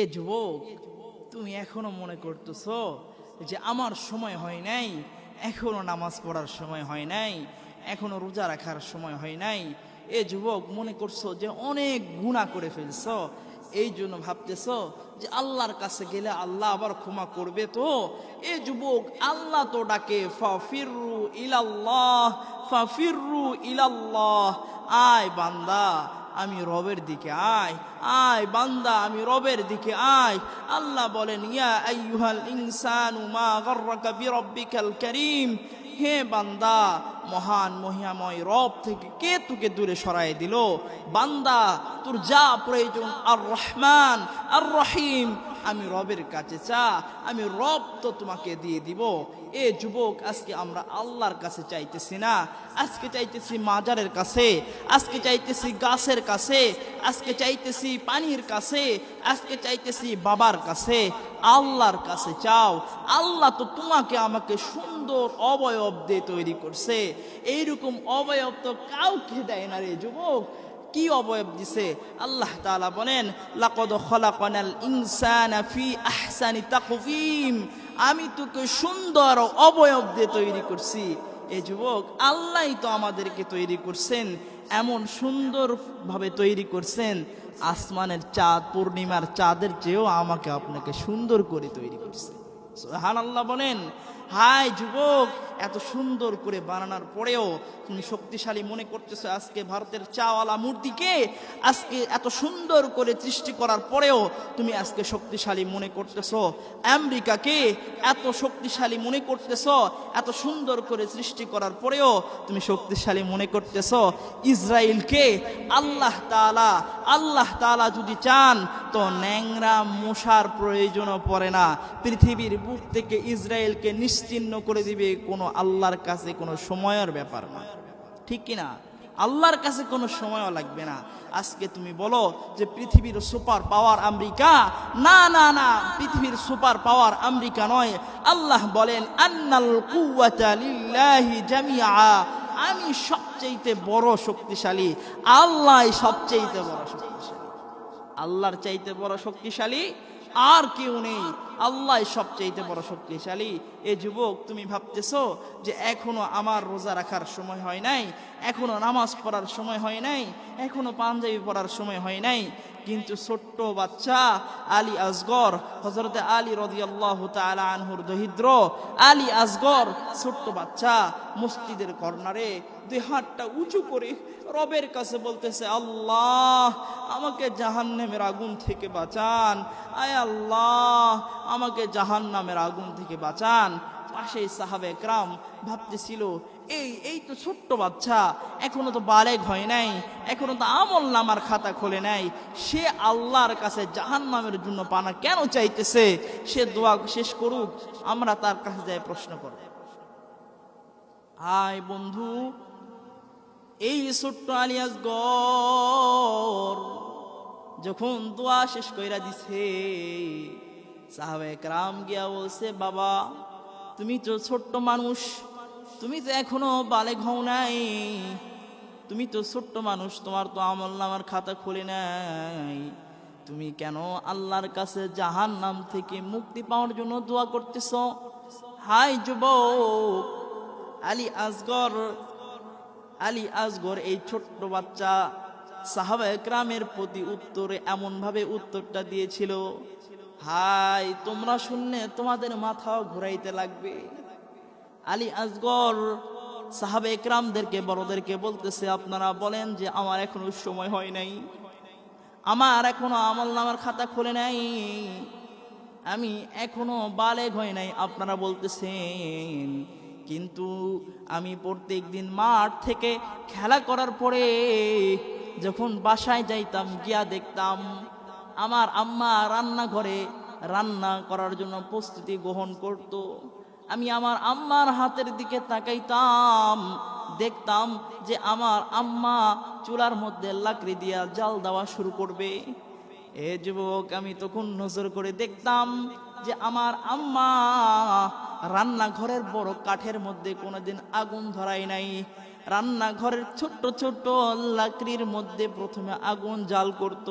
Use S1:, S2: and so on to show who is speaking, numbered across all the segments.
S1: এ যুবক, তুমি এখনও মনে করতেছ যে আমার সময় হয় নাই, এখনও নামাজ পড়ার সময় হয় নাই, এখনও রোজা রাখার সময় হয় নাই। এ যুবক, মনে করছ যে অনেক গুণা করে ফেলছ, এই জন্য ভাবতেছ যে আল্লাহর কাছে গেলে আল্লাহ আবার ক্ষমা করবে তো? এ যুবক, আল্লাহ তো ডাকে ফাফিরু ইলাল্লাহ ফাফিরু ইলাল্লাহ। আয় বান্দা আমি রবের দিকে আয় আয় বান্দা, আমি রবের দিকে আয়। আল্লাহ বলেন, ইয়া ইনসানু মা হে বান্দা, মহান মহিয়াময় রব থেকে কে তোকে দূরে সরাই দিল? বান্দা, তোর যা প্রয়োজন, আর রহমান, আর রহিম। আমি রবের কাছে চা, আমি রব তো তোমাকে দিয়ে দিব। এ যুবক, আজকে আমরা আল্লাহর কাছে চাইতেছি না। আজকে চাইতেছি মাজারের কাছে, আজকে চাইতেছি গাছের কাছে, আজকে চাইতেছি পানির কাছে, আজকে চাইতেছি বাবার কাছে। আল্লাহর কাছে চাও। আল্লাহ তো তোমাকে আমাকে সুন্দর অবয়ব দিয়ে তৈরি করছে। এইরকম অবয়ব তো কাউকে দেয় না রে যুবক। কি অবয়ব দিছে? আল্লাহ তাআলা বলেন, লাকদ খলাকনাল ইনসানা ফি আহসানি তাকওয়িম। আমি তোকে সুন্দর অবয়ব দিয়ে তৈরি করছি। এ যুবক আল্লাহই তো আমাদেরকে তৈরি করছেন, এমন সুন্দরভাবে তৈরি করছেন। আসমানের চাঁদ, পূর্ণিমার চাঁদের চেয়েও আমাকে আপনাকে সুন্দর করে তৈরি করছে। হান আল্লাহ বলেন হাই যুবক, এত সুন্দর করে বানানোর পরেও তুমি শক্তিশালী মনে করতেছো আজকে ভারতের চাওয়ালা মূর্তিকে? আজকে এত সুন্দর করে সৃষ্টি করার পরেও তুমি আজকে শক্তিশালী মনে করতেছো? আমেরিকাকে এত শক্তিশালী মনে করতেছো? এত সুন্দর করে সৃষ্টি করার পরেও তুমি শক্তিশালী মনে করতেছো? ইসরায়েলকে আল্লাহ তাআলা আল্লাহ তাআলা যদি চান, তো ন্যাংরা মশার প্রয়োজনও পড়ে না। পৃথিবীর বুক থেকে ইসরায়েলকে নিশ্চিহ্ন করে দিবে কোনো আল্লাহর কাছে কোনো সময়ের ব্যাপার না। ঠিক কিনা আল্লাহর কাছে কোনো সময়ও লাগবে না। আজকে তুমি বলো যে পৃথিবীর সুপার পাওয়ার আমেরিকা? না না না, পৃথিবীর সুপার পাওয়ার আমেরিকা নয়। আল্লাহ বলেন, আন্নাল কুওয়াতা লিল্লাহি জামিআ। আমি সবচেয়ে বড় শক্তিশালী। আল্লাহ সবচেয়ে বড় শক্তিশালী। আল্লাহর চাইতে বড় শক্তিশালী আর কেউ নেই। আল্লাহ সবচাইতে বড় শক্তিশালী। এ যুবক, তুমি ভাবতেছো যে এখনও আমার রোজা রাখার সময় হয় নাই, এখনও নামাজ পড়ার সময় হয় নাই, এখনও পাঞ্জাবি পড়ার সময় হয় নাই, কিন্তু ছোট্ট বাচ্চা আলী আসগর হজরতে আলী রদিয়াল্লাহ তালা আনহুর দহিদ্র আলী আসগর ছোট্ট বাচ্চা মসজিদের কর্নারে দুই হাতটা উঁচু করে রবের কাছে বলতেছে, আল্লাহ, আমাকে জাহান্নামের আগুন থেকে বাঁচান। আয় আল্লাহ আমাকে জাহান্নামের আগুন থেকে বাঁচান। পাশে সাহাবে একরাম ভাবতেছিল, এই এই তো ছোট্ট বাচ্চা, এখনও তো বালেগ হয় নাই, এখনও তো আমল নামার খাতা খোলে নাই। সে আল্লাহর কাছে জাহান্নামের জন্য পানা কেন চাইতেছে? সে দোয়া শেষ করুক, আমরা তার কাছে যাই প্রশ্ন করব আয় বন্ধু, এই ছোট্ট আলিয়াস গর যখন দোয়া শেষ কইরা দিছে সাহাবে রাম গিয়া বলছে, বাবা, তুমি তো ছোট্ট মানুষ, তুমি তো এখনও বালেক হও নাই। তুমি তো ছোট্ট মানুষ, তোমার তো আমল নামার খাতা খুলে নাই। তুমি কেন আল্লাহর কাছে জাহান নাম থেকে মুক্তি পাওয়ার জন্য দোয়া করতেছ? হাই যুবক, আলী আসগর আলী আসগর, এই ছোট্ট বাচ্চা সাহাবা একরামের প্রতি উত্তরে এমনভাবে উত্তরটা দিয়েছিল হাই তোমরা শুনলে তোমাদের মাথাও ঘুরাইতে লাগবে। আলী আজগর সাহাবে একরামদেরকে, বড়দেরকে বলতেছে, আপনারা বলেন যে আমার এখনও সময় হয় নাই। আমার এখনও আমল নামার খাতা খুলে নাই। আমি এখনও বালেগ হয় নাই। আপনারা বলতেছেন, কিন্তু আমি প্রত্যেক দিন মাঠ থেকে খেলা করার পরে যখন বাসায় যাইতাম, গিয়া দেখতাম আমার আম্মা রান্নাঘরে রান্না করার জন্য প্রস্তুতি গ্রহণ করত। আমি আমার আম্মার হাতের দিকে তাকাইতাম, দেখতাম যে আমার আম্মা চুলার মধ্যে লাকড়ি দিয়া জাল দেওয়া শুরু করবে। এ যুবক, আমি তখন নজর করে দেখতাম যে আমার আম্মা রান্নাঘরের বড় কাঠের মধ্যে কোনোদিন আগুন ধরাই নাই। রান্নাঘরের ছোট্ট ছোট্ট লাকড়ির মধ্যে প্রথমে আগুন জাল করত।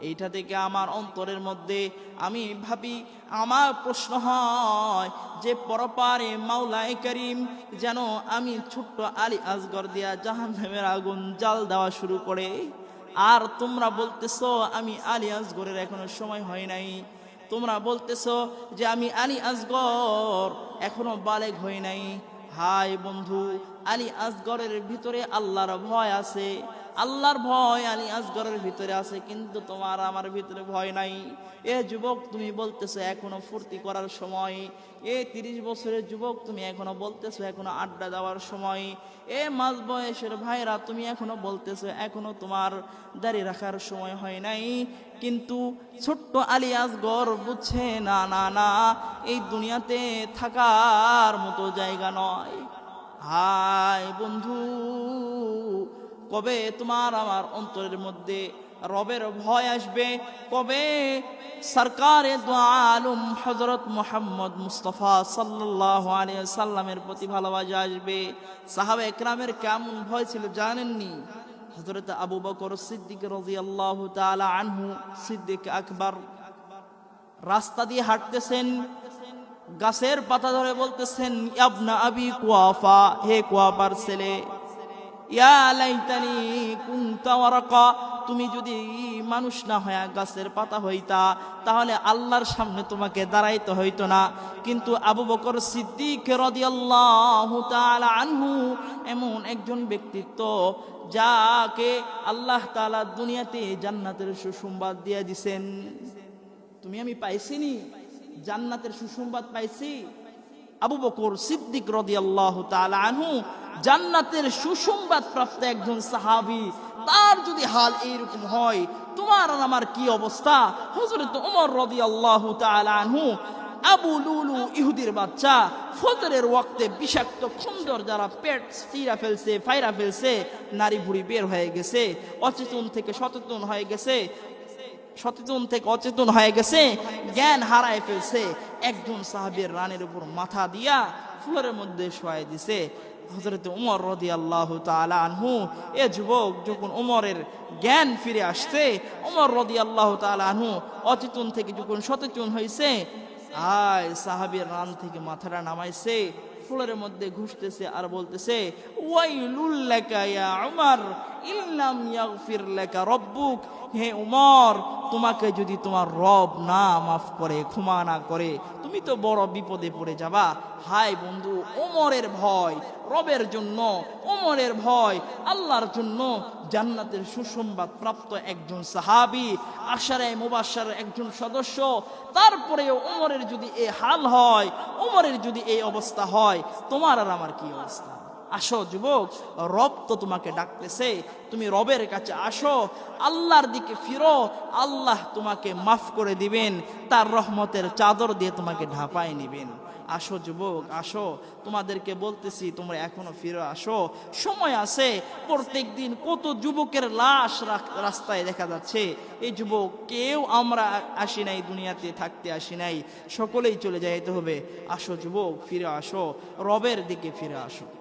S1: এইটা থেকে আমার অন্তরের মধ্যে আমি ভাবি, আমার প্রশ্ন হয় যে পরপারে মাওলাই করিম যেন আমি ছোট্ট আলী আসগর দিয়া জাহান্নামের আগুন জাল দেওয়া শুরু করে। আর তোমরা বলতেছো, আমি আলী আসগরের এখনও সময় হয় নাই। তোমরা বলতেছো যে আমি আলী আসগর এখনও বালেক হই নাই। হাই বন্ধু আলী আসগরের ভিতরে আল্লাহর ভয় আছে। আল্লাহর ভয় আলী আসগরের ভিতরে আছে, কিন্তু তোমার আমার ভিতরে ভয় নাই। এ যুবক, তুমি বলতেছো এখনও ফুর্তি করার সময়। এ তিরিশ বছরের যুবক, তুমি এখনও বলতেছো এখনও আড্ডা দেওয়ার সময়। এ মাঝ বয়সের ভাইরা, তুমি এখনও বলতেছো এখনও তোমার দাড়ি রাখার সময় হয় নাই। কিন্তু ছোট্ট আলী আসগর বুঝছে, না না না, এই দুনিয়াতে থাকার মতো জায়গা নয়। হাই বন্ধু, কবে তোমার আমার অন্তরের মধ্যে রবের ভয় আসবে? কবে সরকারে আলম হজরত মোহাম্মদ মুস্তফা সাল্লাহ সাল্লামের প্রতি ভালোবাসা আসবে? সাহাবে একরামের কেমন ভয় ছিল জানেননি? হজরত আবু বকর সিদ্দিক রাজি আল্লাহ আনহু, সিদ্দিক আকবর রাস্তা দিয়ে হাঁটতেছেন। গাছের পাতা ধরে বলতেছেন আবনা আবি কুয়াফা, হে কুয়াফার ছেলে তুমি যদি মানুষ না হয়ে গাছের পাতা হইতা, তাহলে আল্লাহর সামনে তোমাকে দাঁড়াইতে হইতো না। কিন্তু আবু বকর আনহু এমন একজন ব্যক্তিত্ব, যাকে আল্লাহ তাআলা দুনিয়াতে জান্নাতের সুসংবাদ দিয়ে দিছেন। তুমি আমি পাইছিনি জান্নাতের সুসংবাদ পাইছি। আবু বকর সিদ্দিক রাদিয়াল্লাহু তাআলা আনহু জান্নাতের সুসংবাদ প্রাপ্ত একজন সাহাবি, তার যদি হাল এইরকম হয়, তোমার আর আমার কি অবস্থা? হযরত ওমর রাদিয়াল্লাহু তাআলা আনহু, আবু লুলু ইহুদির বাচ্চা, ফজরের ওয়াক্তে বিষাক্ত খুন্দর যারা পেট চিরা ফেলছে, ফাইরা ফেলছে নারী বুড়ি বের হয়ে গেছে, অচেতন থেকে সচেতন হয়ে গেছে সচেতন থেকে অচেতন হয়ে গেছে, জ্ঞান হারায় ফেলছে। একজন সাহাবের রানের উপর মাথা দিয়া ফুলের মধ্যে শোয়াই দিছে। আল্লাহ আনহু, এ যুবক যখন জ্ঞান ফিরে আসছে রদি আল্লাহ অচেতন থেকে যখন সচেতন আয় সাহাবের রান থেকে মাথাটা নামাইছে ফুলের মধ্যে ঘুষতেছে আর বলতেছে হে উমর, তোমাকে যদি তোমার রব না মাফ করে, ক্ষমা না করে, তুমি তো বড় বিপদে পড়ে যাবা। হাই বন্ধু ওমরের ভয়, রবের জন্য ওমরের ভয়, আল্লাহর জন্য জান্নাতের সুসংবাদ প্রাপ্ত একজন সাহাবি আশারে মুবাসার একজন সদস্য। তারপরেও ওমরের যদি এ হাল হয় ওমরের যদি এই অবস্থা হয়, তোমার আর আমার কি অবস্থা? আসো যুবক, রব তো তোমাকে ডাকতেছে, তুমি রবের কাছে আসো, আল্লাহর দিকে ফিরো, আল্লাহ তোমাকে মাফ করে দিবেন, তার রহমতের চাদর দিয়ে তোমাকে ঢাপায় নেবেন। আসো যুবক, আসো, তোমাদেরকে বলতেছি, তোমরা এখনও ফিরে আসো। সময় আছে প্রত্যেক দিন কত যুবকের লাশ রাস্তায় দেখা যাচ্ছে। এই যুবক, কেউ আমরা আসি নাই, দুনিয়াতে থাকতে আসি নাই, সকলেই চলে যাইতে হবে। আসো যুবক, ফিরে আসো, রবের দিকে ফিরে আসো।